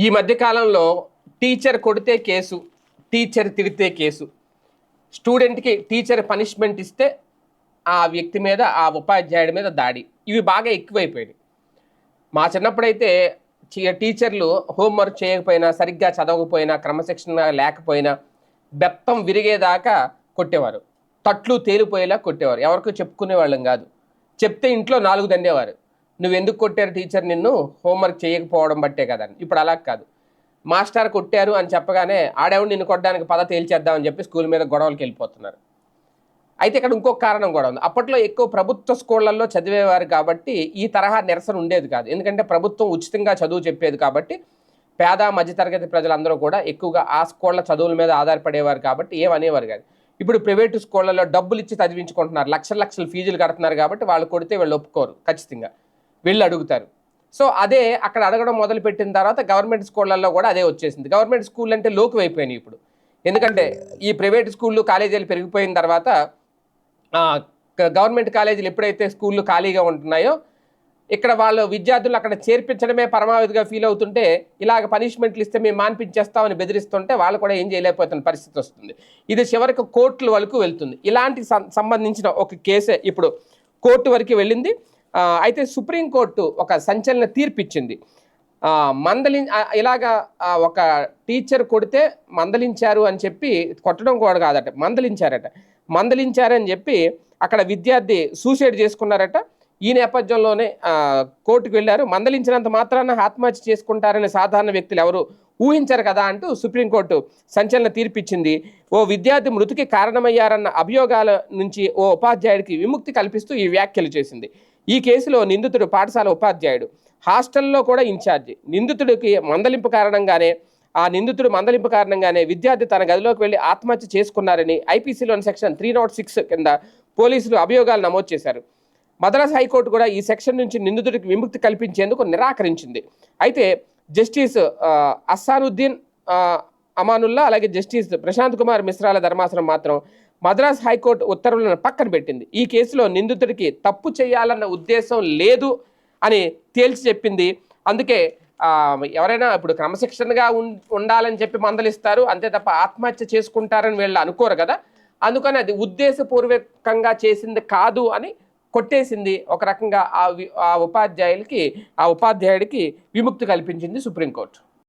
ఈ మధ్యకాలంలో టీచర్ కొడితే కేసు టీచర్ తిడితే కేసు. స్టూడెంట్కి టీచర్ పనిష్మెంట్ ఇస్తే ఆ వ్యక్తి మీద ఆ ఉపాధ్యాయుడి మీద దాడి. ఇవి బాగా ఎక్కువైపోయినాయి. మా చిన్నప్పుడైతే టీచర్లు హోంవర్క్ చేయకపోయినా సరిగ్గా చదవకపోయినా క్రమశిక్షణ లేకపోయినా బెత్తం విరిగేదాకా కొట్టేవారు. తట్లు తేలిపోయేలా కొట్టేవారు. ఎవరికో చెప్పుకునే వాళ్ళం కాదు. చెప్తే ఇంట్లో నాలుగు దండేవారు. నువ్వు ఎందుకు కొట్టారు టీచర్ నిన్ను? హోంవర్క్ చేయకపోవడం బట్టే కదని ఇప్పుడు అలా కాదు. మాస్టర్ కొట్టారు అని చెప్పగానే ఆడేవుడు నిన్ను కొట్టడానికి పద తేల్చేద్దామని చెప్పి స్కూల్ మీద గొడవలకి వెళ్ళిపోతున్నారు. అయితే ఇక్కడ ఇంకొక కారణం కూడా ఉంది. అప్పట్లో ఎక్కువ ప్రభుత్వ స్కూళ్ళల్లో చదివేవారు కాబట్టి ఈ తరహా నిరసన ఉండేది కాదు. ఎందుకంటే ప్రభుత్వం ఉచితంగా చదువు చెప్పేది కాబట్టి పేద మధ్యతరగతి ప్రజలందరూ కూడా ఎక్కువగా ఆ స్కూళ్ళ చదువుల మీద ఆధారపడేవారు కాబట్టి ఏమనేవారు కాదు. ఇప్పుడు ప్రైవేటు స్కూళ్ళలో డబ్బులు ఇచ్చి చదివించుకుంటున్నారు. లక్షల లక్షల ఫీజులు కడుతున్నారు కాబట్టి వాళ్ళు కొడితే వీళ్ళు ఒప్పుకోరు ఖచ్చితంగా. వీళ్ళు అడుగుతారు. సో అదే అక్కడ అడగడం మొదలు పెట్టిన తర్వాత గవర్నమెంట్ స్కూళ్ళల్లో కూడా అదే వచ్చేసింది. గవర్నమెంట్ స్కూల్ అంటే లోకు అయిపోయినాయి ఇప్పుడు. ఎందుకంటే ఈ ప్రైవేట్ స్కూళ్ళు కాలేజీలు పెరిగిపోయిన తర్వాత గవర్నమెంట్ కాలేజీలు ఎప్పుడైతే స్కూళ్ళు ఖాళీగా ఉంటున్నాయో ఇక్కడ వాళ్ళు విద్యార్థులు అక్కడ చేర్పించడమే పరమావధిగా ఫీల్ అవుతుంటే ఇలాగ పనిష్మెంట్లు ఇస్తే మేము మాన్పించేస్తామని బెదిరిస్తుంటే వాళ్ళు కూడా ఏం చేయలేకపోతున్న పరిస్థితి వస్తుంది. ఇది చివరికి కోర్టుల వరకు వెళ్తుంది. ఇలాంటి సం- సంబంధించిన ఒక కేసే ఇప్పుడు కోర్టు వరకు వెళ్ళింది. అయితే సుప్రీంకోర్టు ఒక సంచలన తీర్పు ఇచ్చింది మందలి ఇలాగా ఒక టీచర్ కొడితే మందలించారు అని చెప్పి కొట్టడం కూడా కాదట మందలించారట. మందలించారని చెప్పి అక్కడ విద్యార్థి సూసైడ్ చేసుకున్నారట. ఈ నేపథ్యంలోనే కోర్టుకు వెళ్ళారు. మందలించినంత మాత్రాన ఆత్మహత్య చేసుకుంటారని సాధారణ వ్యక్తులు ఎవరు ఊహించరు కదా అంటూ సుప్రీంకోర్టు సంచలన తీర్పిచ్చింది. ఓ విద్యార్థి మృతికి కారణమయ్యారన్న అభియోగాల నుంచి ఓ ఉపాధ్యాయుడికి విముక్తి కల్పిస్తూ ఈ వ్యాఖ్యలు చేసింది. ఈ కేసులో నిందితుడు పాఠశాల ఉపాధ్యాయుడు. హాస్టల్లో కూడా ఇన్ఛార్జి. నిందితుడికి మందలింపు కారణంగానే ఆ నిందితుడు మందలింపు కారణంగానే విద్యార్థి తన గదిలోకి వెళ్ళి ఆత్మహత్య చేసుకున్నారని ఐపీసీలోని సెక్షన్ త్రీ నాట్ సిక్స్ కింద పోలీసులు అభియోగాలు నమోదు చేశారు. మద్రాస్ హైకోర్టు కూడా ఈ సెక్షన్ నుంచి నిందితుడికి విముక్తి కల్పించేందుకు నిరాకరించింది. అయితే జస్టిస్ అస్సానుద్దీన్ అమానుల్లా అలాగే జస్టిస్ ప్రశాంత్ కుమార్ మిశ్రాల ధర్మాసనం మాత్రం మద్రాస్ హైకోర్టు ఉత్తర్వులను పక్కన పెట్టింది. ఈ కేసులో నిందితుడికి తప్పు చేయాలన్న ఉద్దేశం లేదు అని తేల్చి చెప్పింది. అందుకే ఎవరైనా ఇప్పుడు క్రమశిక్షణగా ఉం- ఉండాలని చెప్పి మందలిస్తారు. అంతే తప్ప ఆత్మహత్య చేసుకుంటారని వీళ్ళు అనుకోరు కదా. అందుకని అది ఉద్దేశపూర్వకంగా చేసింది కాదు అని కొట్టేసింది. ఒక రకంగా ఆ ఉపాధ్యాయులకి ఆ ఉపాధ్యాయుడికి విముక్తి కల్పించింది సుప్రీంకోర్టు.